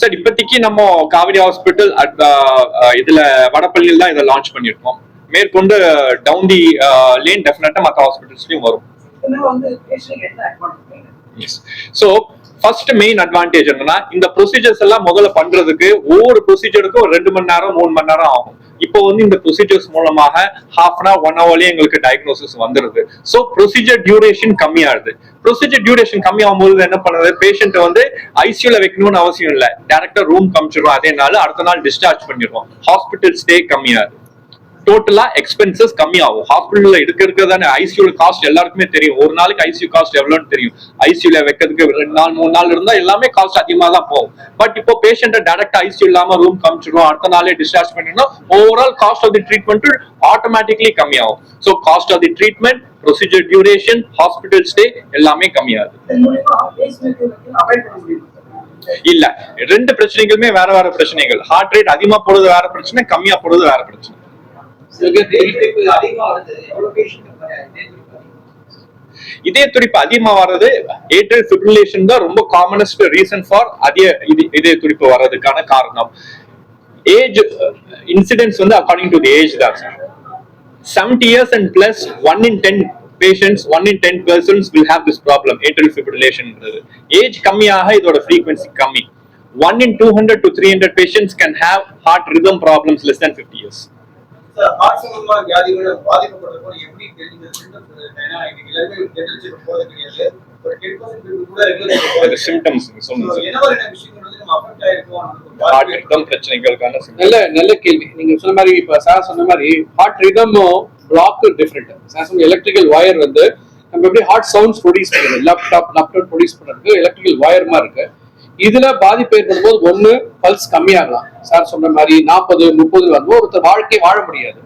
Sir இப்போதைக்கு நம்ம Kaveri hospital இதுல வடபள்ளியில் தான் இதை லான்ச் பண்ணியிருக்கோம். மேற்கொண்டு டவுன் தி லேன் டெஃபினட்டா மற்ற ஹாஸ்பிட்டல்ஸ்லயும் வரும். ஸோ ஃபர்ஸ்ட் மெயின் அட்வான்டேஜ் என்னன்னா இந்த ப்ரொசீஜர்ஸ் எல்லாம் முதல்ல பண்றதுக்கு ஒவ்வொரு ப்ரொசீஜருக்கும் ரெண்டு மணி நேரம் மூணு மணி நேரம் ஆகும். இப்போ வந்து இந்த ப்ரொசீஜர்ஸ் மூலமாக ஹாஃப் அன் ஹவர் ஒன் ஹவர்லயே எங்களுக்கு டயக்னோசிஸ் வந்துருது. ஸோ ப்ரொசீஜர் டியூரேஷன் கம்மியாகுது. ப்ரொசீஜர் டியூரேஷன் கம்மியாகும் போது என்ன பண்ணுது பேஷண்ட்டை வந்து ஐசியூல வைக்கணும்னு அவசியம் இல்லை. டேரக்டா ரூம் காமிச்சிடும் அதே நாள் அடுத்த நாள் டிஸ்சார்ஜ் பண்ணிடுவோம் ஹாஸ்பிட்டல் ஸ்டே கம்மியாகுது. டோட்டலா எக்ஸ்பென்சஸ் கம்மியாகும். ஹாஸ்பிட்டல்ல எடுக்க இருக்கிறதான ஐசியூல காஸ்ட் எல்லாருக்குமே தெரியும். ஒரு நாளைக்கு ஐசியூ காஸ்ட் எவ்வளவுன்னு தெரியும். ஐசியூல வைக்கிறதுக்கு ரெண்டு நாள் மூணு நாள் இருந்தா எல்லாமே காஸ்ட் அதிகமா தான் போகும். பட் இப்போ பேஷண்ட்டை டேரக்ட் ஐசியூ இல்லாம ரூம் காமிச்சிடும். அடுத்த நாளே டிஸ்சார்ஜ் பண்ணிடணும். Overall cost of the treatment automatically கம்மியாகும். So cost of the treatment procedure duration hospital stay எல்லாமே கம்மியாகுது. இல்ல ரெண்டு பிரச்சனைகளுமே வேற வேற பிரச்சனைகள். ஹார்ட் ரேட் அதிகமா போடுறது வேற பிரச்சனை கம்மியா போடுறது வேற பிரச்சனை அதிகமா வருது எவ்வளவு பேஷண்ட் இதய துடிப்பு அதிகமா வர்றது ஏட்ரல் ஃபிப்ரிலேஷன் தான் ரொம்ப காமனஸ்ட் ரீசன் ஃபார் அதிக இதய துடிப்பு வர்றதுக்கான காரணம். ஏஜ் இன்சிடென்ட்ஸ் வந்து அக்கார்டிங் டு தி ஏஜ் தான் sir seventy years and plus one in ten patients one in ten persons will have this problem atrial ஃபிப்ரிலேஷன்ன்றது age கம்மியாக இதோட ஃப்ரீக்வன்சி கம்மி. One in two hundred to three hundred patients can have heart rhythm problems less than fifty years சம்பந்தமான வியாதிகள் பாதிக்கப்படுறப்போ எப்படி தெரிஞ்சு symptoms ஏன்னா இன்னைக்கு எல்லாருமே டென்டல் செக் போறது கிடையாது. ஒரு டென் பர்சன்ட் கூட ரெகுலர் சிம்டம்ஸ் சொல்லுங்க சார் என்ன மாதிரியான விஷயங்கள் வந்து நம்ம அஃபெக்ட் ஆயிருக்கோம் ஹார்ட் ரிதம் பிரச்சனைகளுக்கான symptoms. நல்ல நல்ல கேள்வி. நீங்க சொன்ன மாதிரி இப்ப சார் சொன்ன மாதிரி ஹார்ட் ரிதமும் பிளாக் டிஃப்ரெண்ட் சார் சொன்ன எலக்ட்ரிக்கல் ஒயர் வந்து நம்ம எப்படி ஹார்ட் சவுண்ட்ஸ் ப்ரொடியூஸ் பண்ணுறது லேப்டாப் லேப்டாப் ப்ரொடியூஸ் பண்றதுக்கு எலக்ட்ரிக்கல் ஒயர் மாதிரி இருக்கு. இதுல பாதிப்பு ஏற்படும் போது ஒண்ணு பல்ஸ் கம்மியாகலாம். சார் சொன்ன மாதிரி நாற்பது முப்பது வரும்போது ஒருத்தர் வாழ்க்கை வாழ முடியாது.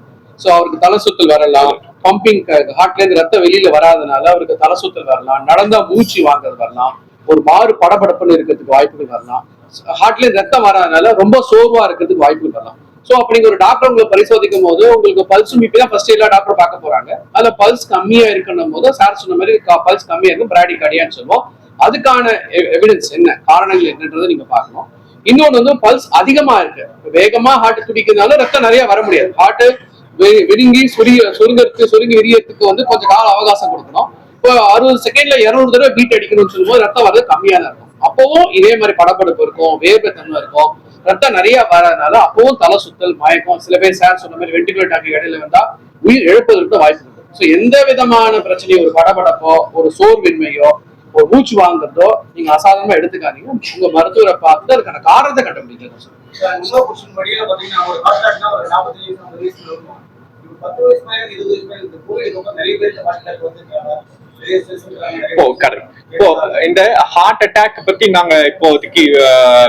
ஸோ அவருக்கு தலை சுத்தல் வரலாம். பம்பிங் ஹார்ட்ல இருந்து ரத்தம் வெளியில வராதனால அவருக்கு தலை சுத்தல் வரலாம். நடந்தா மூச்சு வாங்குறது வரலாம். ஒரு மாறு படபடப்புன்னு இருக்கிறதுக்கு வாய்ப்புகள் வரலாம். ஹார்ட்ல இருந்து ரத்தம் வராதனால ரொம்ப சோர்வா இருக்கிறதுக்கு வாய்ப்புகள் வரலாம். சோ அப்படி ஒரு டாக்டர் உங்களை பரிசோதிக்கும் போது உங்களுக்கு பல்ஸ் மீப்பி தான் ஃபர்ஸ்ட் எல்லா டாக்டர் பார்க்க போறாங்க. அதுல பல்ஸ் கம்மியா இருக்கணும் போது சார் சொன்ன மாதிரி பல்ஸ் கம்மியா இருக்கும். பிராடி கடியான்னு சொல்லுவோம். அதுக்கான எவிடன்ஸ் என்ன? காரணங்கள் என்னன்றதை நீங்க பார்க்கணும். இன்னொன்னு வந்து பல்ஸ் அதிகமா இருக்கு. வேகமா ஹார்ட் துடிக்கிறதுனால ரத்தம் நிறைய வர முடியாது. ஹார்ட் விருங்கி சுரிய சுருங்கறதுக்கு சுருங்கி விரியறதுக்கு வந்து கொஞ்சம் கால அவகாசம் கொடுக்கணும். இப்போ அறுபது செகண்ட்ல இருநூறு தடவை பீட் அடிக்கணும்னு சொல்லும்போது ரத்தம் வர்றது கம்மியா தான் இருக்கும். அப்பவும் இதே மாதிரி படபடப்பு இருக்கும் வேர்வை தன்மை இருக்கும். ரத்தம் நிறைய வரதுனால அப்பவும் தலை சுத்தல் மயக்கம் சில பேர் சார் சொன்ன மாதிரி வெண்டிகுலேட் ஆகி இடையில வந்தா உயிர் இழப்பதற்கு வாய்ப்பு இருக்கு. ஸோ எந்த விதமான பிரச்சனையும் ஒரு படபடப்போ ஒரு சோர்வின்மையோ ஒரு மூச்சு வாங்குறதோ நீங்க அசாதாரணமா எடுத்துக்காதீங்க. உங்க மருத்துவரை பார்த்து அதுக்கான காரணத்தை இருக்கும். இப்போ இந்த ஹார்ட் அட்டாக் பத்தி நாங்க இப்போதைக்கு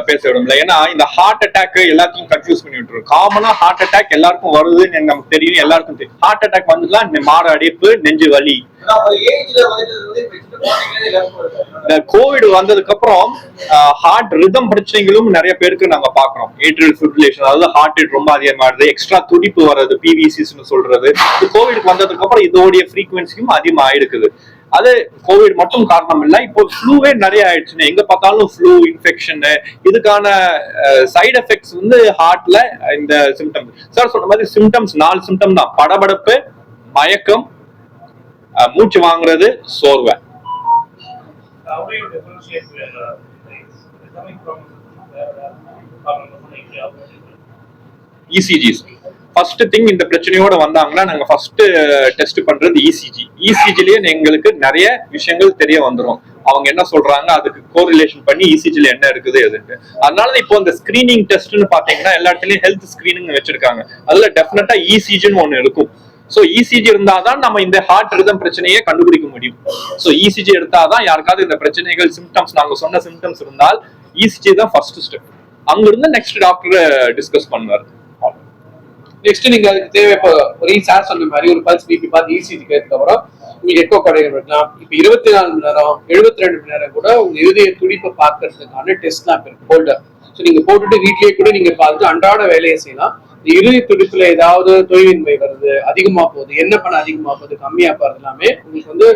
பேச விரும்பல. ஏன்னா இந்த ஹார்ட் அட்டாக் எல்லாத்தையும் கன்ஃபியூஸ் பண்ணி விட்டுரும். காமனா ஹார்ட் அட்டாக் எல்லாருக்கும் வருதுன்னு நமக்கு தெரியும். எல்லாருக்கும் தெரியும். ஹார்ட் அட்டாக் வந்துலாம் மாறு அடைப்பு நெஞ்சு வலி. இந்த கோவிட் வந்ததுக்கு அப்புறம் ஹார்ட் ரிதம் பிரச்சனைகளும் நிறைய பேருக்கு நாங்க பாக்குறோம் ஏட்ரல் ஃபிப்ரிலேஷன் அதாவது ஹார்ட் ரேட் ரொம்ப அதிகமாகுது எக்ஸ்ட்ரா துடிப்பு வர்றது பிவிசிஸ்னு சொல்றது. இது கோவிட் வந்ததுக்கு அப்புறம் இதோடைய ஃப்ரீக்வன்சியும் அதிகமா ஆயிடுக்குது அது கோவிட் மட்டும் காரணம் இல்ல இப்போ ஃப்ளூவே நிறைய ஆயிடுச்சுன்னு. எங்க பார்த்தாலும் ஃப்ளூ இன்ஃபெக்ஷன் இதுக்கான சைடு எஃபெக்ட்ஸ் வந்து ஹார்ட்ல இந்த சிம்டம் சார் சொன்ன மாதிரி சிம்டம்ஸ் நாலு சிம்டம் தான். படபடப்பு மயக்கம் மூச்சு வாங்குறது சோர்வை. How இசிஜிஸ் ஃபர்ஸ்ட் திங் இந்த பிரச்சனையோட வந்தாங்கன்னா நாங்க ஃபர்ஸ்ட் டெஸ்ட் பண்றது இசிஜி இசிஜிலேயே எங்களுக்கு நிறைய விஷயங்கள் தெரிய வந்துரும். அவங்க என்ன சொல்றாங்க அதுக்கு கோரிலேஷன் பண்ணி இசிஜில என்ன இருக்குது எதுக்கு அதனால இப்போ இந்த ஸ்கிரீனிங் டெஸ்ட்னு பாத்தீங்கன்னா எல்லா இடத்துலயும் ஹெல்த் ஸ்கிரீனிங் வச்சிருக்காங்க. அதுல டெஃபினட்டா இசிஜின்னு ஒன்னு இருக்கும். சோ இசிஜி இருந்தாதான் நம்ம இந்த ஹார்ட் ரிதம் பிரச்சனையை கண்டுபிடிக்க முடியும். சோ இசிஜி எடுத்தாதான் யாருக்காவது இந்த பிரச்சனைகள் சிம்டம்ஸ் நாங்க சொன்ன சிம்டம்ஸ் இருந்தால் இசிஜி தான் ஃபர்ஸ்ட் ஸ்டெப் அங்கிருந்து நெக்ஸ்ட் டாக்டர் டிஸ்கஸ் பண்ணுவார். நெக்ஸ்ட் நீங்க அதுக்கு தேவை இப்போ ஒரு சார் சொன்ன மாதிரி ஒரு பல்ஸ் பிபி பார்த்து இசிஜி கேட்டதுக்கப்புறம் உங்களுக்கு எக்கோ கடைகள் வைக்கலாம் இப்போ இருபத்தி நாலு மணி நேரம் எழுபத்தி ரெண்டு மணி நேரம் கூட உங்க இருதய துடிப்பை பார்க்கறதுக்கான டெஸ்ட் இப்போ இருக்கு. ஹோல்டர் ஸோ நீங்க போட்டுட்டு வீட்லயே கூட நீங்க பார்த்து அன்றாட வேலையை செய்யலாம். இந்த இருதய துடிப்புல ஏதாவது தொய்வின்மை வருது அதிகமா போகுது என்ன பண்ண அதிகமா போகுது கம்மியா போறது எல்லாமே உங்களுக்கு வந்து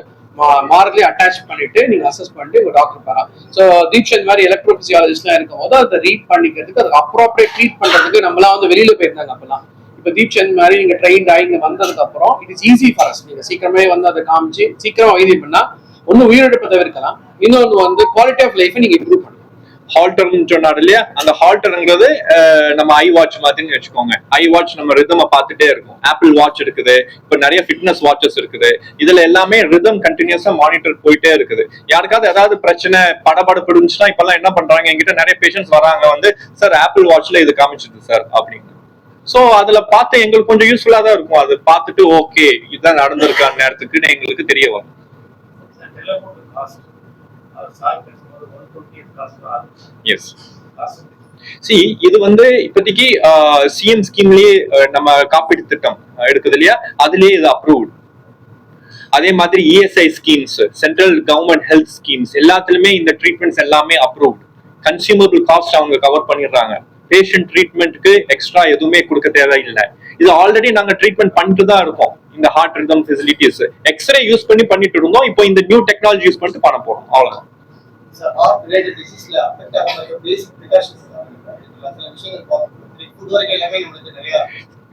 மாரத்லயே அட்டாச் பண்ணிட்டு நீங்க அசஸ் பண்ணிட்டு உங்க டாக்டர் பாரா. ஸோ தீப்ஷன் மாதிரி எலக்ட்ரோபிசியாலஜிஸ்ட்லாம் இருக்கும் போது அதை ரீட் பண்ணிக்கிறதுக்கு அதுக்கு அப்ரோப்ரியேட் ட்ரீட் பண்றதுக்கு நம்மளாம் வந்து வெளியில போயிருந்தாங்க அப்பெல்லாம். இப்போ தீப்ஷன் மாதிரி நீங்க ட்ரெயின் ஆகி இங்க வந்ததுக்கு அப்புறம் it is easy for us நீங்க சீக்கிரமே வந்து அதை காமிச்சு சீக்கிரம் வைத்தியம் பண்ணா ஒன்னு உயிரிழப்பை தவிர்க்கலாம் இன்னொன்று வந்து குவாலிட்டி ஆஃப் லைஃபை நீங்க இம்ப்ரூவ் பண்ணலாம். ஹால்டர்னு சொன்னார் இல்லையா? அந்த ஹால்டர்ங்கிறது நம்ம ஐ வாட்ச் மாதிரின்னு வச்சுக்கோங்க. ஐ வாட்ச் நம்ம ரிதமை பார்த்துட்டே இருக்கும். ஆப்பிள் வாட்ச் இருக்குது. இப்போ நிறைய ஃபிட்னஸ் வாட்சஸ் இருக்குது. இதுல எல்லாமே ரிதம் கண்டினியூஸா மானிட்டர் போயிட்டே இருக்குது. யாருக்காவது ஏதாவது பிரச்சனை படபடப்படுச்சுன்னா இப்பெல்லாம் என்ன பண்றாங்க? என்கிட்ட நிறைய பேஷண்ட்ஸ் வராங்க வந்து சார் ஆப்பிள் வாட்ச்ல இது காமிச்சிது சார் அப்படின்னு. ஸோ அதுல பார்த்து எங்களுக்கு கொஞ்சம் யூஸ்ஃபுல்லா தான் இருக்கும். அது பார்த்துட்டு ஓகே இதுதான் நடந்திருக்கு அந்த எங்களுக்கு தெரிய வரும். எஸ் சி இது வந்து இப்போதைக்கு சிஎம் ஸ்கீம்லயே நம்ம காப்பீடு திட்டம் எடுக்குது இல்லையா? அதுலயே இது அப்ரூவ்ட் அதே மாதிரி ESI schemes central government health schemes எல்லாத்துலயுமே இந்த ட்ரீட்மெண்ட்ஸ் எல்லாமே அப்ரூவ்ட் கன்சியூமபிள் காஸ்ட் அவங்க கவர் பண்ணிடுறாங்க. பேஷண்ட் ட்ரீட்மெண்ட்டுக்கு எக்ஸ்ட்ரா எதுவுமே கொடுக்க தேவையில்லை. இது ஆல்ரெடி நாங்க ட்ரீட்மெண்ட் பண்ணிட்டு தான் இருக்கோம். இந்த heart rhythm facilities x-ray use பண்ணி பண்ணிட்டு இருந்தோம். இப்போ இந்த நியூ டெக்னாலஜி யூஸ் பண்ணிட்டு பண்ண போறோம் அவ்வளவுதான். ரிலேட்டட் டிசீஸ்ல அஃபெக்ட் பேசிக் ப்ரிகாஷன்ஸ்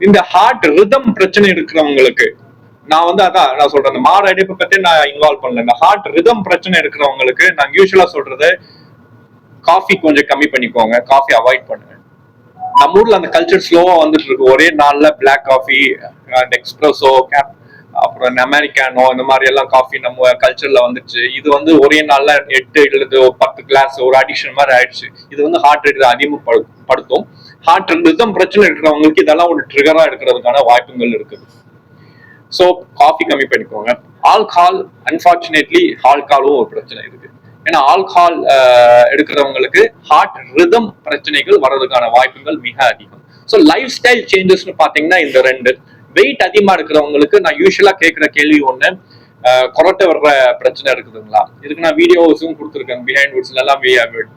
இந்த ஹார்ட் ரிதம் பிரச்சனை இருக்கிறவங்களுக்கு நான் வந்து அதான் நான் சொல்றேன் இந்த மாறு அடைப்பு பத்தி நான் இன்வால்வ் பண்ணல. இந்த ஹார்ட் ரிதம் பிரச்சனை இருக்கிறவங்களுக்கு நான் யூஸ்வலா சொல்றது காஃபி கொஞ்சம் கம்மி பண்ணிக்கோங்க காஃபி அவாய்ட் பண்ணுங்க. நம்ம ஊர்ல அந்த கல்ச்சர் ஸ்லோவா வந்துட்டு இருக்கு. ஒரே நாள்ல black coffee and espresso gap அப்புறம் அமெரிக்கானோ இந்த மாதிரி எல்லாம் காஃபி நம்ம கல்ச்சர்ல வந்துச்சு. இது வந்து ஒரே நாள்ல எட்டு எழுது ஒரு பத்து கிளாஸ் ஒரு அடிஷன் மாதிரி ஆயிடுச்சு. இது வந்து ஹார்ட் ரேட் அதிகப்படுத்தும். ஹார்ட் ரிதம் பிரச்சனை இருக்கிறவங்களுக்கு இதெல்லாம் ஒரு ட்ரிகரா இருக்கிறதுக்கான வாய்ப்புகள் இருக்குது. ஸோ காஃபி கம்மி பண்ணிக்கோங்க. ஆல்கால் அன்பார்ச்சுனேட்லி ஆல்காலும் ஒரு பிரச்சனை இருக்கு. ஏன்னா ஆல்கால் எடுக்கிறவங்களுக்கு ஹார்ட் ரிதம் பிரச்சனைகள் வர்றதுக்கான வாய்ப்புகள் மிக அதிகம். ஸோ லைஃப் ஸ்டைல் சேஞ்சஸ்னு பார்த்தீங்கன்னா இந்த ரெண்டு. வெயிட் அதிகமா இருக்கிறவங்களுக்கு நான் யூஸ்வலா கேட்குற கேள்வி ஒன்று கொரட்டை வர்ற பிரச்சனை இருக்குதுங்களா? இதுக்கு நான் வீடியோஸும் கொடுத்துருக்கேன் பிஹைண்ட் வுட்ஸ்ல எல்லாம்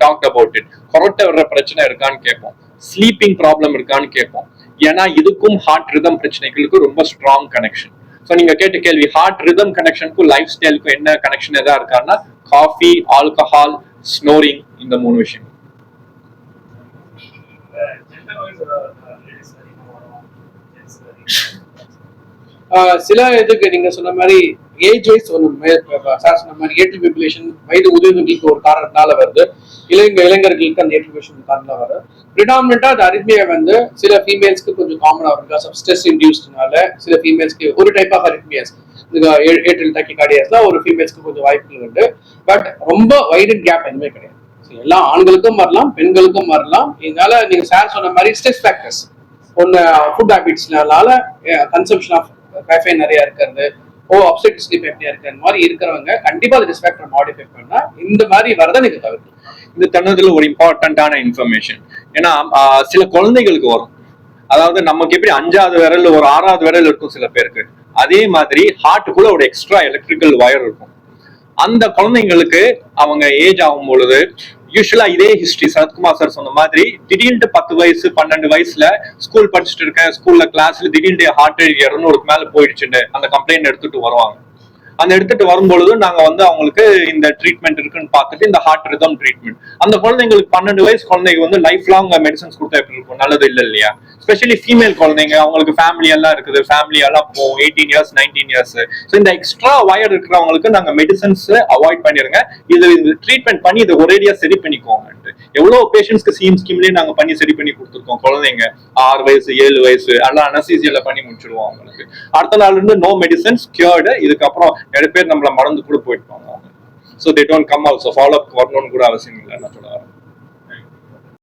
டாக் அபவுட் இட் கொரட்டை வர்ற பிரச்சனை இருக்கான்னு கேட்போம். ஸ்லீப்பிங் ப்ராப்ளம் இருக்கான்னு கேட்போம். ஏன்னா இதுக்கும் ஹார்ட் ரிதம் பிரச்சனைகளுக்கும் ரொம்ப ஸ்ட்ராங் கனெக்ஷன் ஸோ நீங்க கேட்ட கேள்வி ஹார்ட் ரிதம் கனெக்ஷனுக்கும் லைஃப் ஸ்டைலுக்கும் என்ன கனெக்ஷன் எதா இருக்கான்னா காஃபி ஆல்கஹால் ஸ்னோரிங் இந்த மூணு விஷயம் சில இதுக்கு நீங்க சொன்ன மாதிரி ஏஜ் வைஸ் ஒன்று சார் சொன்ன மாதிரி ஏட்டில் பிபுலேஷன் வயது உதவிகளுக்கு ஒரு காரணத்தினால வருது. இளைஞ இளைஞர்களுக்கு அந்த ஏட்டில் பிபுலேஷன் காரணம் வருது. ப்ரிடாமினா அது அரித்மியா வந்து சில ஃபீமேல்ஸ்க்கு கொஞ்சம் காமனாக வரும் பிகாஸ் ஸ்ட்ரெஸ் இன்டியூஸ்னால சில ஃபீமேல்ஸ்க்கு ஒரு டைப் ஆஃப் அரித்மியாஸ் இந்த ஏட்டில் டக்கி கார்டியாஸ்ல ஒரு ஃபீமேல்ஸ்க்கு கொஞ்சம் வாய்ப்புகள் உண்டு. பட் ரொம்ப வைடன் கேப் எதுவுமே கிடையாது. So, எல்லா ஆண்களுக்கும் வரலாம் பெண்களுக்கும் வரலாம். இதனால நீங்க சார் சொன்ன மாதிரி ஸ்ட்ரெஸ் ஃபேக்டர்ஸ் ஒன்று ஃபுட் ஹேபிட்ஸ்னால கன்சம்ஷன் ஆஃப் கேஃபைன் நிறைய இருக்கிறது. ஓ அப்செட் ஸ்லீப் எப்படியா இருக்கிற மாதிரி இருக்கிறவங்க கண்டிப்பா அது டிஸ்பேக்டர் மாடிஃபை பண்ணா இந்த மாதிரி வரதை நீங்க தவிர்க்கலாம் இந்த தருணத்துல ஒரு இம்பார்ட்டன்டான இன்ஃபர்மேஷன் ஏன்னா சில குழந்தைகளுக்கு வரும். அதாவது நமக்கு எப்படி அஞ்சாவது விரல் ஒரு ஆறாவது விரல் இருக்கும் சில பேருக்கு. அதே மாதிரி ஹார்ட்டுக்குள்ள ஒரு எக்ஸ்ட்ரா எலக்ட்ரிக்கல் ஒயர் இருக்கும். அந்த குழந்தைங்களுக்கு அவங்க ஏஜ் ஆகும் பொழுது யூஸ்வலா இதே ஹிஸ்டரி சரத்குமார் சார் சொன்ன மாதிரி திடீர்னு பத்து வயசு பன்னெண்டு வயசுல ஸ்கூல் படிச்சுட்டு இருக்கேன். ஸ்கூல்ல கிளாஸ்ல திடீர்னு ஹார்ட் ரேட் இரநூறுக்கு மேல போயிடுச்சுன்னு அந்த கம்ப்ளைண்ட் எடுத்துட்டு வருவாங்க. அந்த எடுத்துட்டு வரும்பொழுது நாங்க வந்து அவங்களுக்கு இந்த ட்ரீட்மெண்ட் இருக்குன்னு பார்த்துட்டு இந்த ஹார்ட் ரிதம் ட்ரீட்மெண்ட் அந்த குழந்தைங்களுக்கு பன்னெண்டு வயசு குழந்தைங்க வந்து லைஃப் லாங் மெடிசன்ஸ் கொடுத்தா எப்படி இருக்கும்? நல்லது இல்லை இல்லையா? ஸ்பெஷலி ஃபீமேல் குழந்தைங்க அவங்களுக்கு ஃபேமிலி எல்லாம் இருக்குது. ஃபேமிலி எல்லாம் போகும். Eighteen years nineteen years so இந்த எக்ஸ்ட்ரா வயர் இருக்கிறவங்களுக்கு நாங்க மெடிசன்ஸ் அவாய்ட் பண்ணிருங்க இது இது ட்ரீட்மெண்ட் பண்ணி இதை ஒரேடியா சரி பண்ணிக்கோங்க எவ்வளவு பேஷண்ட்ஸ்க்கு சீம் ஸ்கீம்லயே நாங்க பண்ணி சரி பண்ணி கொடுத்துருக்கோம் குழந்தைங்க. ஆறு வயசு ஏழு வயசு எல்லாம் அனசீசியில பண்ணி முடிச்சிருவோம் அவங்களுக்கு. அடுத்த நாள் இருந்து நோ மெடிசன்ஸ் கியர்டு இதுக்கப்புறம் நிறைய பேர் நம்மள மறந்து கூட போயிட்டு so they don't come also follow up வரணும்னு கூட அவசியம் இல்லை. நான் சொல்ல வரேன்.